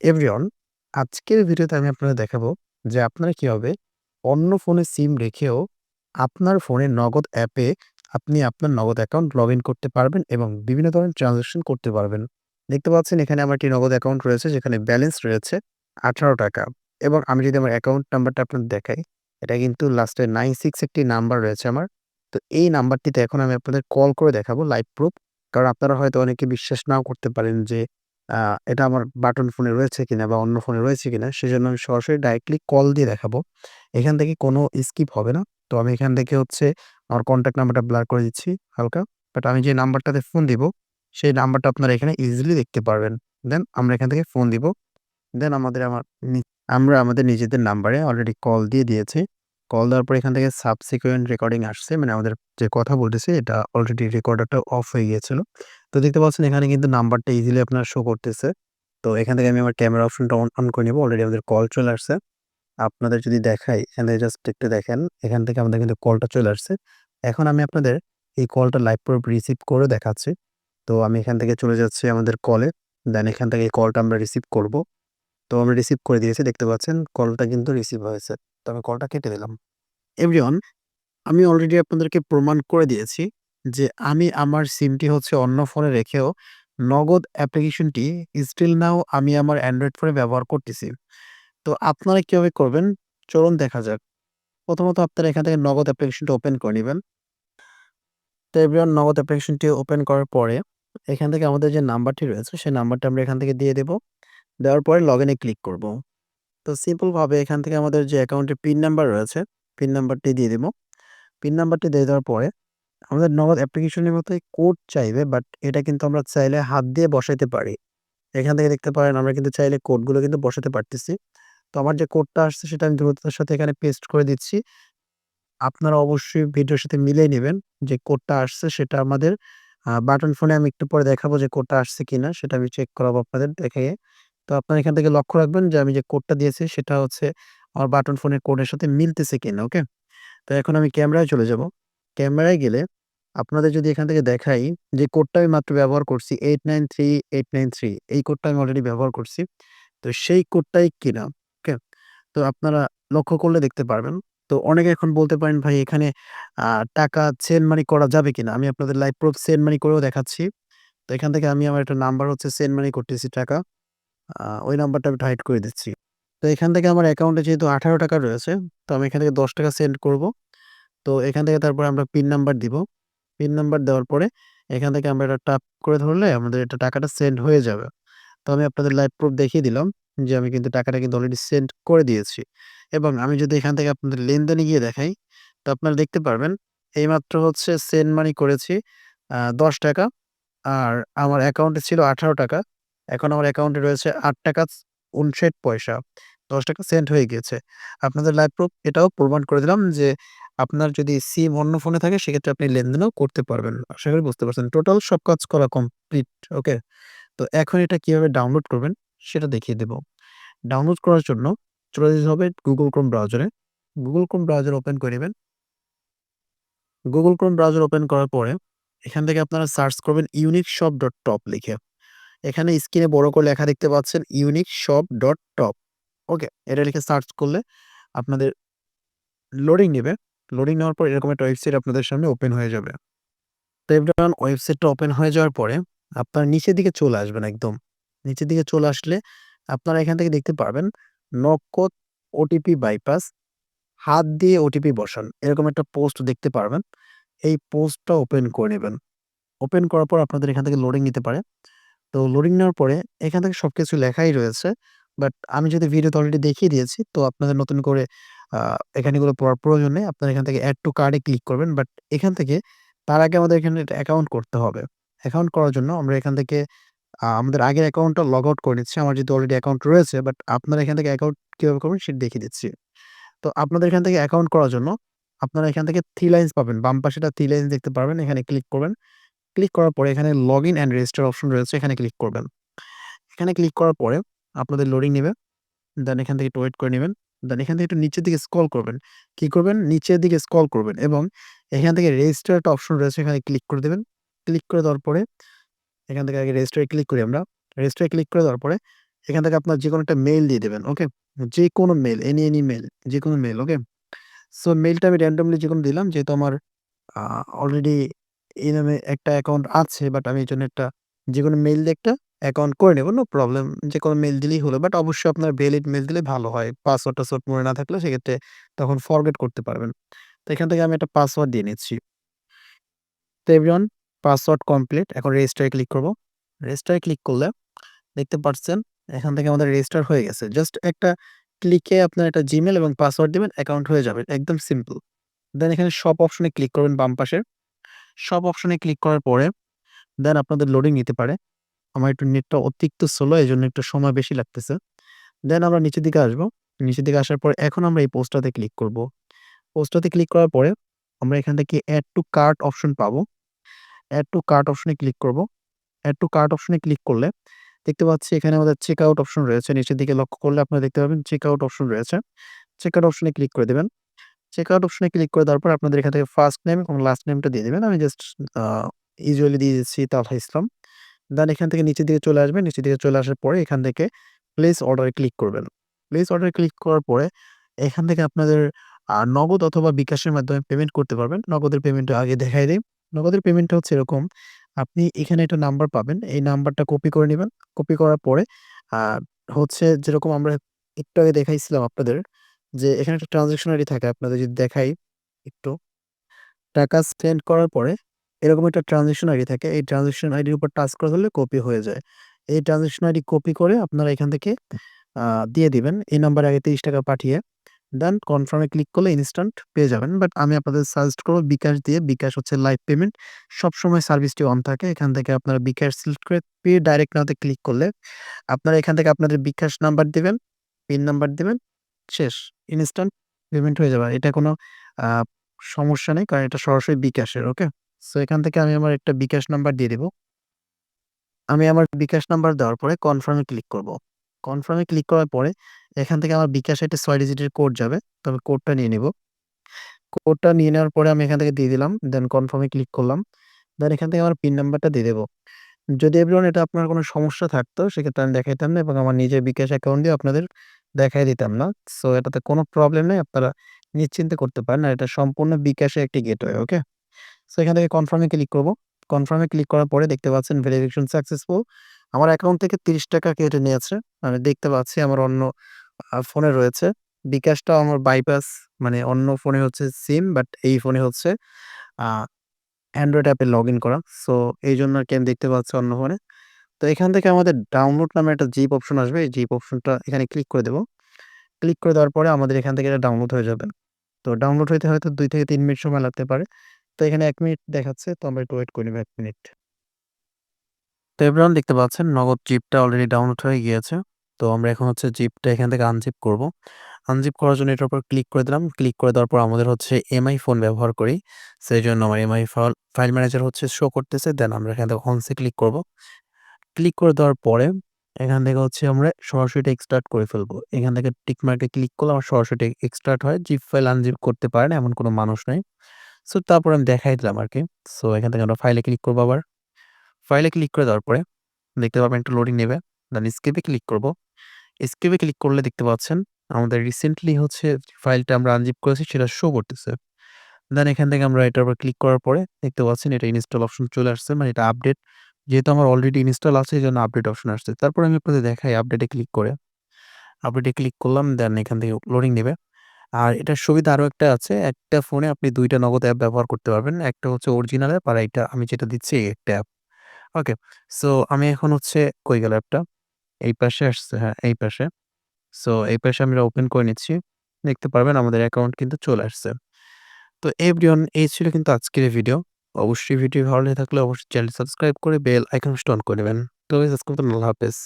Everyone আজকের ভিডিওতে আমি আপনাদের দেখাবো যে আপনারা কীভাবে অন্য ফোনে সিম রেখেও আপনার ফোনে নগদ অ্যাপে আপনি আপনার নগদ অ্যাকাউন্ট লগ করতে পারবেন এবং বিভিন্ন ধরনের ট্রানজাকশন করতে পারবেন। দেখতে পাচ্ছেন এখানে আমার একটি নগদ অ্যাকাউন্ট রয়েছে যেখানে ব্যালেন্স রয়েছে আঠারো টাকা এবং আমি যদি আমার অ্যাকাউন্ট নাম্বারটা আপনাদের দেখাই, এটা কিন্তু লাস্টে নাইন সিক্স একটি নাম্বার রয়েছে আমার। তো এই নাম্বারটিতে এখন আমি আপনাদের কল করে দেখাবো লাইভ প্রুফ। কারণ আপনারা হয়তো অনেকে বিশ্বাস নাও করতে পারেন যে এটা আমার বাটন ফোনে রয়েছে কিনা বা অন্য ফোনে রয়েছে কিনা সেজন্য আমি সরাসরি ডাইরেক্টলি কল দিয়ে দেখাবো। এখান থেকে কোনো স্কিপ হবে না। তো আমি এখান থেকে হচ্ছে আমার কনট্যাক্ট নাম্বারটা ব্লার করে দিচ্ছি হালকা। বাট আমি যে নাম্বারটাতে ফোন দিব, সেই নাম্বারটা আপনারা এখানে ইজিলি দেখতে পারবেন। দেন আমরা এখান থেকে ফোন দিব। দেন আমাদের আমার আমরা আমাদের নিজেদের নাম্বারে অলরেডি কল দিয়ে দিয়েছি। কল দেওয়ার পর এখান থেকে সাবসিকুয়েন্ট রেকর্ডিং আসছে। মানে আমাদের যে কথা বলতেছি এটা অলরেডি রেকর্ডারটা অফ হয়ে গিয়েছিল। তো দেখতে পাচ্ছেন এখানে কিন্তু নাম্বারটা ইজিলি আপনার শো করতেছে। তো এখান থেকে আমি আমার ক্যামেরা অপশনটা অন অন করে নিব। অলরেডি আমাদের কল চলে আসছে। আপনাদের যদি দেখাই, এখান জাস্ট একটু দেখেন। এখান থেকে আমাদের কিন্তু কলটা চলে আসছে। এখন আমি আপনাদের এই কলটা লাইভ প্রুফ রিসিভ করে দেখাচ্ছি। তো আমি এখান থেকে চলে যাচ্ছি আমাদের কলে। দেন এখান থেকে এই কলটা আমরা রিসিভ করব। তো আমরা রিসিভ করে দিয়েছি, দেখতে পাচ্ছেন কলটা কিন্তু রিসিভ হয়েছে। তো আমি কলটা কেটে দিলাম। এভরিওয়ান আমি অলরেডি আপনাদেরকে প্রমাণ করে দিয়েছি যে আমি আমার সিমটি হচ্ছে অন্য ফোনে রেখেও নগদ অ্যাপ্লিকেশনটি স্টিল নাও আমি আমার অ্যান্ড্রয়েড ফোনে ব্যবহার করতেছি। তো আপনারা কীভাবে করবেন চলুন দেখা যাক। প্রথমত আপনারা এখান থেকে নগদ অ্যাপ্লিকেশনটি ওপেন করে নিবেন। তো এভরিওয়ান নগদ অ্যাপ্লিকেশনটি ওপেন করার পরে এখান থেকে আমাদের যে নাম্বারটি রয়েছে সেই নাম্বারটা আমরা এখান থেকে দিয়ে দেব। দেওয়ার পরে লগইন এ ক্লিক করব। তো সিম্পলভাবে এখান থেকে আমাদের যে অ্যাকাউন্টের পিন নাম্বার রয়েছে, পিন নাম্বারটি দিয়ে দিব। পিন নাম্বারটি দিয়ে দেওয়ার পরে আমাদের নগদ অ্যাপ্লিকেশনের মতোই কোড চাইবে বাট এটা কিন্তু আমরা চাইলে হাত দিয়ে বসাইতে পারি। এখান থেকে দেখতে পারেন আমরা কিন্তু চাইলে কোডগুলো কিন্তু বসাতে পারতেছি। তো আমার যে কোডটা আসছে সেটা আমি দ্রুততার সাথে এখানে পেস্ট করে দিচ্ছি। আপনারা অবশ্যই ভিডিওর সাথে মিলিয়ে নিবেন যে কোডটা আসছে সেটা আমাদের বাটন ফোনে আমি একটু পরে দেখাবো যে কোডটা আসছে কিনা সেটা আমি চেক করাবো আপনাদের দেখিয়ে। তো আপনারা এখান থেকে লক্ষ্য রাখবেন যে আমি যে কোডটা দিয়েছি সেটা হচ্ছে আমার বাটন ফোনের কোডের সাথে মিলতেছে কিনা, ওকে? তো এখন আমি ক্যামেরায় চলে যাব। ক্যামেরায় গেলে আপনাদের যদি এখান থেকে দেখাই যে কোডটা আমি মাত্র ব্যবহার করছি 893893 এই কোডটা আমি অলরেডি ব্যবহার করছি। তো সেই কোডটাই কিনা, ওকে? তো আপনারা লক্ষ্য করলে দেখতে পারবেন। তো অনেকে এখন বলতে পারেন ভাই এখানে টাকা সেন্ড মানি করা যাবে কিনা? আমি আপনাদের লাইভ প্রুফ সেন্ড মানি করেও দেখাচ্ছি। তো এখান থেকে আমি আমার একটা নাম্বার হচ্ছে সেন্ড মানি করতেছি টাকা। ওই নাম্বারটা আমি হাইড করে দিচ্ছি। তো এখান থেকে আমার অ্যাকাউন্টে যেহেতু ৳18 রয়েছে, তো আমি এখান থেকে ৳10 সেন্ড করব। তো এখান থেকে তারপরে আমরা পিন নাম্বার দিব। পিন নাম্বার দেওয়ার পরে এখান থেকে আমরা এটা ট্যাপ করে ধরলে আমাদের এটা টাকাটা সেন্ড হয়ে যাবে। তো আমি আপনাদের লাইভ প্রুফ দেখিয়ে দিলাম যে আমি কিন্তু টাকাটা কিন্তু অলরেডি সেন্ড করে দিয়েছি। এবং আমি যদি এখান থেকে আপনাদের লেনদেনে গিয়ে দেখাই, তো আপনারা দেখতে পারবেন এইমাত্র হচ্ছে সেন্ড মানি করেছি দশ টাকা আর আমার অ্যাকাউন্টে ছিল ৳18 এখন আমার অ্যাকাউন্টে রয়েছে ৳8.59 ৳10 সেন্ড হয়ে গিয়েছে। আপনাদের লাইভ প্রুফ এটাও প্রমাণ করে দিলাম যে আপনার যদি সিম অন্য ফোনে থাকে সেক্ষেত্রে আপনি লেনদেনও করতে পারবেন। আশা করি বুঝতে পারছেন। টোটাল সব কাজ করা কমপ্লিট, ওকে? তো এখন এটা কীভাবে ডাউনলোড করবেন সেটা দেখিয়ে দেব। ডাউনলোড করার জন্য চলে যেতে হবে গুগল ক্রোম ব্রাউজারে। গুগল ক্রোম ব্রাউজার ওপেন করে নিবেন। Google Chrome ব্রাউজার ওপেন করার পরে এখান থেকে আপনারা সার্চ করবেন ইউনিক শপ ডট টপ লিখে। এখানে স্ক্রিনে বড় করে লেখা দেখতে পাচ্ছেন unique shop dot top okay? এটা লিখে সার্চ করলে আপনাদের লোডিং নিবে। লোডিং নেওয়ার পর এরকম একটা ওয়েবসাইট আপনাদের সামনে ওপেন হয়ে যাবে। তো এভরিওয়ান ওয়েবসাইটটা ওপেন হয়ে যাওয়ার পরে আপনারা নিচের দিকে চলে আসবেন একদম। নিচের দিকে চলে আসলে আপনারা এখান থেকে দেখতে পারবেন নগদ ওটিপি বাইপাস, হাত দিয়ে ওটিপি বসান। এরকম একটা পোস্ট দেখতে পারবেন। এই পোস্টটা ওপেন করে নেবেন ওপেন করার পর আপনাদের এখান থেকে লোডিং নিতে পারে। তো লোডিং নেওয়ার পরে এখান থেকে সবকিছু লেখাই রয়েছে। বাট আমি যদি ভিডিওতে অলরেডি দেখিয়ে দিয়েছি তো আপনাদের নতুন করে এখানে এগুলো পড়ার প্রয়োজন নেই। আপনারা এখান থেকে অ্যাড টু কার্ডে ক্লিক করবেন। বাট এখান থেকে তার আগে আমাদের এখানে অ্যাকাউন্ট করতে হবে। অ্যাকাউন্ট করার জন্য আমরা এখান থেকে আমাদের আগের অ্যাকাউন্টটা লগ আউট করে নিচ্ছি। আমার যেহেতু অলরেডি অ্যাকাউন্ট রয়েছে বাট আপনারা এখান থেকে অ্যাকাউন্ট কীভাবে করবেন সেটা দেখিয়ে দিচ্ছি। তো আপনাদের এখান থেকে অ্যাকাউন্ট করার জন্য আপনারা এখান থেকে থ্রি লাইন্স পাবেন। বাম পাশে একটা থ্রি লাইনস দেখতে পারবেন। এখানে ক্লিক করবেন। ক্লিক করার পরে এখানে log in and register option রয়েছে এখানে ক্লিক করবেন। এখানে ক্লিক করার পরে আপনাদের লোডিং নেবে দেন এখান থেকে একটু ওয়েট করে নিবেন। দেন এখান থেকে একটু নিচের দিকে স্ক্রল করবেন। কি করবেন? নিচের দিকে স্ক্রল করবেন এবং এখান থেকে রেজিস্টার একটা অপশন রয়েছে এখানে ক্লিক করে দেবেন ক্লিক করে দেওয়ার পরে এখান থেকে আগে রেজিস্টারে ক্লিক করি আমরা। রেজিস্টারে ক্লিক করে দেওয়ার পরে এখান থেকে আপনার যে কোনো একটা মেল দিয়ে দেবেন ওকে? যে কোনো মেল এনি, এনি মেল যে কোনো মেল ওকে? সো মেলটা আমি র্যান্ডমলি যে কোনো দিলাম যেহেতু আমার অলরেডি এই নামে একটা অ্যাকাউন্ট আছে বাট আমি এই জন্য একটা যে কোনো মেল দিয়ে একটা অ্যাকাউন্ট করে নেব। No problem. যে কোনো মেল দিলেই হলো। বাট অবশ্যই আপনার ভ্যালিড মেল দিলে ভালো হয়। পাসওয়ার্ড-টাসওয়ার্ড মনে না থাকলে সেক্ষেত্রে তখন ফরগেট করতে পারবেন। তো এখান থেকে আমি একটা পাসওয়ার্ড দিয়ে নিচ্ছি। তো এভরিওয়ান পাসওয়ার্ড কমপ্লিট। এখন রেজিস্টারে ক্লিক করব। রেজিস্টারে ক্লিক করলে দেখতে পাচ্ছেন এখান থেকে আমাদের রেজিস্টার হয়ে গেছে। জাস্ট একটা ক্লিকে আপনার একটা জিমেল এবং পাসওয়ার্ড দিবেন, অ্যাকাউন্ট হয়ে যাবে। একদম সিম্পল। দেন এখানে সব অপশনে ক্লিক করবেন বাম পাশে। সব অপশনে ক্লিক করার পরে দেন আপনাদের লোডিং নিতে পারে। আমার একটু নেটটা অতিরিক্ত স্লো এজন্য একটু সময় বেশি লাগতেছে। দেন আমরা নিচের দিকে আসব নিচের দিকে আসার পরে এখন আমরা এই পোস্টটাতে ক্লিক করব। পোস্টটাতে ক্লিক করার পরে আমরা এখান থেকে অ্যাড টু কার্ট অপশন পাবো। অ্যাড টু কার্ট অপশনে ক্লিক করব। অ্যাড টু কার্ট অপশনে ক্লিক করলে দেখতে পাচ্ছি এখানে আমাদের চেক আউট অপশন রয়েছে। নিচের দিকে লক্ষ্য করলে আপনারা দেখতে পাবেন চেক আউট অপশন রয়েছে। চেক আউট অপশনে ক্লিক করে দেবেন চেক আউট অপশনে ক্লিক করে দেওয়ার পর আপনাদের এখান থেকে ফার্স্ট নেম এবং লাস্ট নেমটা দিয়ে দিবেন। আমি জাস্ট ইউজুয়ালি দিয়ে দিচ্ছি তালহা ইসলাম। দেন এখান থেকে নিচের দিকে চলে আসবেন। নিচের দিকে চলে আসার পরে এখান থেকে প্লেস অর্ডারে ক্লিক করবেন। প্লেস অর্ডারে ক্লিক করার পরে এখান থেকে আপনাদের নগদ অথবা বিকাশের মাধ্যমে পেমেন্ট করতে পারবেন। নগদের পেমেন্টটা আগে দেখাই দেই। নগদের পেমেন্টটা হচ্ছে এরকম। আপনি এখানে একটা নাম্বার পাবেন। এই নাম্বারটা কপি করে নেবেন কপি করার পরে হচ্ছে যেরকম আমরা একটু আগে দেখাইছিলাম আপনাদের যে এখানে একটা ট্রান্সেকশন আইডি থাকে। আপনাদের যদি দেখাই একটু। টাকা সেন্ড করার পরে এরকম একটা ট্রানজেকশন আইডি থাকে। এই ট্রান্সেকশন আইডির উপর টাচ করে ধরলে কপি হয়ে যায়। এই ট্রান্সেকশন আইডি কপি করে আপনারা এখান থেকে দিয়ে দিবেন। এই নাম্বারে আগে ৳৩০ পাঠিয়ে দেন কনফার্মে ক্লিক করলে ইনস্ট্যান্ট পেয়ে যাবেন। বাট আমি আপনাদের সাজেস্ট করব বিকাশ দিয়ে। বিকাশ হচ্ছে লাইভ পেমেন্ট। সবসময় সার্ভিসটি অন থাকে। এখান থেকে আপনারা বিকাশ সিলেক্ট করে পে ডাইরেক্ট নাও তে ক্লিক করলে আপনারা এখান থেকে আপনাদের বিকাশ নাম্বার দিবেন, পিন নাম্বার দেবেন শেষ। ইনস্ট্যান্ট পেমেন্ট হয়ে যাবে। এটা কোনো সমস্যা নেই। কারণ এটা সরাসরি বিকাশের। ওকে? সো এখান থেকে আমি আমার একটা বিকাশ নাম্বার দিয়ে দিব। আমি আমার বিকাশ নাম্বার দেওয়ার পরে কনফার্মে ক্লিক করব। কনফার্মে ক্লিক করার পরে এখান থেকে আমার বিকাশে একটা ৬ ডিজিটের কোড যাবে। তো আমি কোডটা নিয়ে নেব কোডটা নিয়ে নেওয়ার পরে আমি এখান থেকে দিয়ে দিলাম। দেন কনফার্মে ক্লিক করলাম। দেন এখান থেকে আমার পিন নাম্বারটা দিয়ে দেব। যদি এভরিওয়ান এটা আপনার কোনো সমস্যা থাকতো, সেক্ষেত্রে আমি দেখাইতাম না এবং আমার নিজের বিকাশ অ্যাকাউন্ট দিয়ে আপনাদের দেখাই দিতাম না। সো এটাতে কোনো প্রবলেম নেই। আপনারা নিশ্চিন্তে করতে পারেন। আর এটা সম্পূর্ণ বিকাশে একটি গেটওয়ে। ওকে? সো এখান থেকে কনফার্মে ক্লিক করব। কনফার্মে ক্লিক করার পরে দেখতে পাচ্ছেন ভেরিফিকেশন সাকসেসফুল। আমার অ্যাকাউন্ট থেকে ৳৩০ কেটে নিয়েছে। আমি দেখতে পাচ্ছি আমার অন্য ফোনে রয়েছে। বিকাশটাও আমার বাইপাস মানে অন্য ফোনে হচ্ছে সিম বাট এই ফোনে হচ্ছে অ্যান্ড্রয়েড অ্যাপে লগ ইন করা। সো এইজন্য আরকি আমি দেখতে পাচ্ছি অন্য ফোনে। তো, এখান থেকে আমাদের ডাউনলোড নামে একটা জিপ অপশন আসবে। এই জিপ অপশনটা এখানে ক্লিক করে দেবো ক্লিক করে দেওয়ার পরে আমাদের এখান থেকে এটা ডাউনলোড হয়ে যাবে। তো ডাউনলোড হইতে হয়তো দুই থেকে তিন মিনিট সময় লাগতে পারে। তো এখানে ১ মিনিট দেখাচ্ছে। তো আমরা একটু ওয়েট করে ১ মিনিট। তো এভরিওয়ান দেখতে পাচ্ছেন, নগদ জিপটা অলরেডি ডাউনলোড হয়ে গিয়েছে। তো আমরা এখন হচ্ছে জিপটা এখান থেকে আনজিপ করব। আনজিপ করার জন্য এটার উপর ক্লিক করে দিলাম। ক্লিক করে দেওয়ার পর আমাদের হচ্ছে এমআই ফোন ব্যবহার করি। সেজন্য আমার এমআই ফাল ফাইল ম্যানেজার হচ্ছে শো করতেছে। দেন আমরা এখান থেকে হোমস এ ক্লিক করব। ক্লিক করে দেওয়ার পরে এখান থেকে হচ্ছে আমরা সরাসরি এক্সট্রাক্ট করে ফেলব। এখান থেকে টিক মার্কে ক্লিক করলে আমার সরাসরি এক্সট্রাক্ট হয়। জিপ ফাইল আনজিপ করতে পারেন, এমন কোনো মানুষ নাই। সো তারপর আমি দেখাই দিলাম আর কি সো এখান থেকে আমরা ফাইলে ক্লিক করব আবার। ফাইলে ক্লিক করে দেওয়ার পরে দেখতে পাবেন একটু লোডিং নেবে। দেন স্কেপে ক্লিক করব। স্কেপে ক্লিক করলে দেখতে পাচ্ছেন আমাদের রিসেন্টলি হচ্ছে ফাইলটা আমরা আনজিপ করেছি, সেটা শো করতেছে। দেন এখান থেকে আমরা এটার উপর ক্লিক করার পরে দেখতে পাচ্ছেন এটা ইনস্টল অপশন চলে আসছে। মানে এটা আপডেট যেহেতু আমার অলরেডি ইনস্টল আছে এই জন্য আপডেট অপশন আসছে। তারপর আমি আপনাদের দেখাই আপডেটে ক্লিক করে। আপডেটে ক্লিক করলাম দেন এখান থেকে লোডিং নেবে। আর এটার সুবিধা আরও একটা আছে। একটা ফোনে আপনি দুইটা নগদ অ্যাপ ব্যবহার করতে পারবেন। একটা হচ্ছে অরিজিনাল অ্যাপ আর এইটা আমি যেটা দিচ্ছি এই একটা অ্যাপ। ওকে? সো আমি এখন হচ্ছে কই গেল অ্যাপটা? এই পাশে আসছে হ্যাঁ, এই পাশে। সো এই পাশে আমরা ওপেন করে নিচ্ছি। দেখতে পারবেন আমাদের অ্যাকাউন্ট কিন্তু চলে আসছে। তো এভরিওয়ান এই ছিল কিন্তু আজকের ভিডিও। অবশ্যই ভিডিও ভালো লেগে থাকলে অবশ্যই চ্যানেলটি সাবস্ক্রাইব করে বেল আইকন অন করে নেবেন। তো মতো আল্লাহ হাফেজ।